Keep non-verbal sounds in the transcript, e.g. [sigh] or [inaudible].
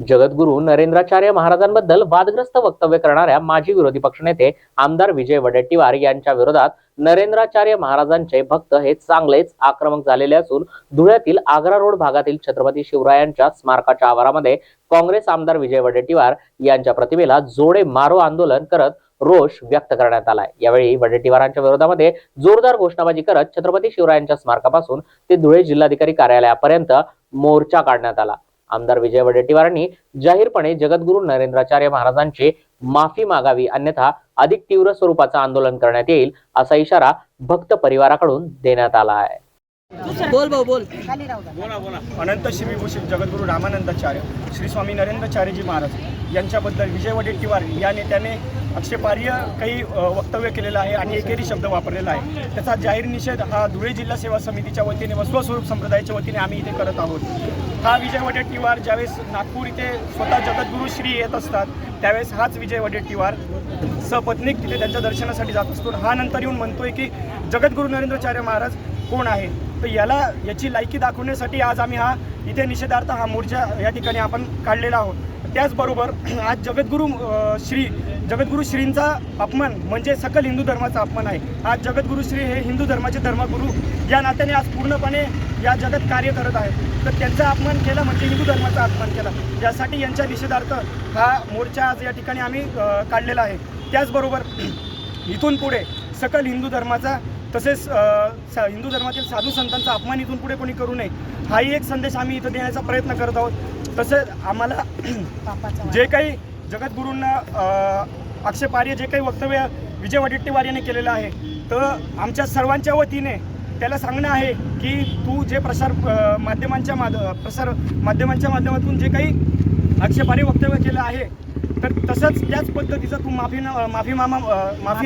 जगद्गुरू नरेंद्राचार्य महाराजांबद्दल वादग्रस्त वक्तव्य करणाऱ्या माजी विरोधी पक्षनेते आमदार विजय वडेट्टीवार यांच्या विरोधात नरेंद्राचार्य महाराजांचे भक्त हे चांगलेच आक्रमक झालेले असून धुळ्यातील आग्रा रोड भागातील छत्रपती शिवरायांच्या स्मारकाच्या आवारामध्ये काँग्रेस आमदार विजय वडेट्टीवार यांच्या प्रतिमेला जोडे मारो आंदोलन करत रोष व्यक्त करण्यात आलाय. यावेळी वडेट्टीवारांच्या विरोधामध्ये जोरदार घोषणाबाजी करत छत्रपती शिवरायांच्या स्मारकापासून ते धुळे जिल्हाधिकारी कार्यालयापर्यंत मोर्चा काढण्यात आला. आमदार विजय वडेट्टीवारांनी जाहीरपणे जगद्गुरू नरेंद्राचार्य महाराजांची माफी मागावी अन्यथा अधिक तीव्र स्वरूपाचं आंदोलन करण्यात येईल असा इशारा भक्त परिवाराकडून देण्यात आला आहे बोल भाऊ बोल. बोला बोला अनंत शिवीभूषित जगद्गुरू रामानंदाचार्य श्री स्वामी नरेंद्रचार्यजी महाराज यांच्याबद्दल विजय वडेट्टीवार या नेत्याने आक्षेपार्ह काही वक्तव्य केलेलं आहे आणि एकेरी शब्द वापरलेला आहे. त्याचा जाहीर निषेध हा धुळे जिल्हा सेवा समितीच्या वतीने व स्वस्वरूप संप्रदायाच्या वतीने आम्ही इथे करत आहोत. हा विजय वडेट्टीवार ज्यावेळेस नागपूर इथे स्वतः जगद्गुरू श्री येत असतात त्यावेळेस हाच विजय वडेट्टीवार सपत्नीक तिथे त्यांच्या दर्शनासाठी जात असतो. हा नंतर येऊन म्हणतोय की जगद्गुरू नरेंद्राचार्य महाराज कोण आहे? तर याला याची लायकी दाखवण्यासाठी आज आम्ही हा इथे निषेधार्थ हा मोर्चा या ठिकाणी आपण काढलेला आहोत. त्याचबरोबर आज जगद्गुरू श्री जगद्गुरू श्रींचा अपमान म्हणजे सकल हिंदू धर्माचा अपमान आहे. आज जगद्गुरू श्री हे हिंदू धर्माचे धर्मगुरू. या नात्याने आज पूर्णपणे या जगात कार्य करत आहेत. तर त्यांचा अपमान केला म्हणजे हिंदू धर्माचा अपमान केला. यासाठी यांच्या निषेधार्थ हा मोर्चा आज या ठिकाणी आम्ही काढलेला आहे. त्याचबरोबर [clears throat] इथून पुढे सकल हिंदू धर्माचा तसेच सा- हिंदू धर्मातील साधू संतांचा अपमान इथून पुढे कोणी करू नये. हाही एक संदेश आम्ही इथं देण्याचा प्रयत्न करत आहोत. तसेच आम्हाला जे काही जगद्गुरूंना आक्षेपार्य जे काही वक्तव्य विजय वडेट्टीवार यांनी केलेलं आहे तर आमच्या सर्वांच्या वतीने त्याला सांगणं आहे की तू जे प्रसार माध्यमांच्या माध प्रसार माध्यमांच्या माध्यमातून जे काही आक्षेपार्य वक्तव्य केलं आहे तर तसंच त्याच पद्धतीचं तू माफी न माफी मामा माफी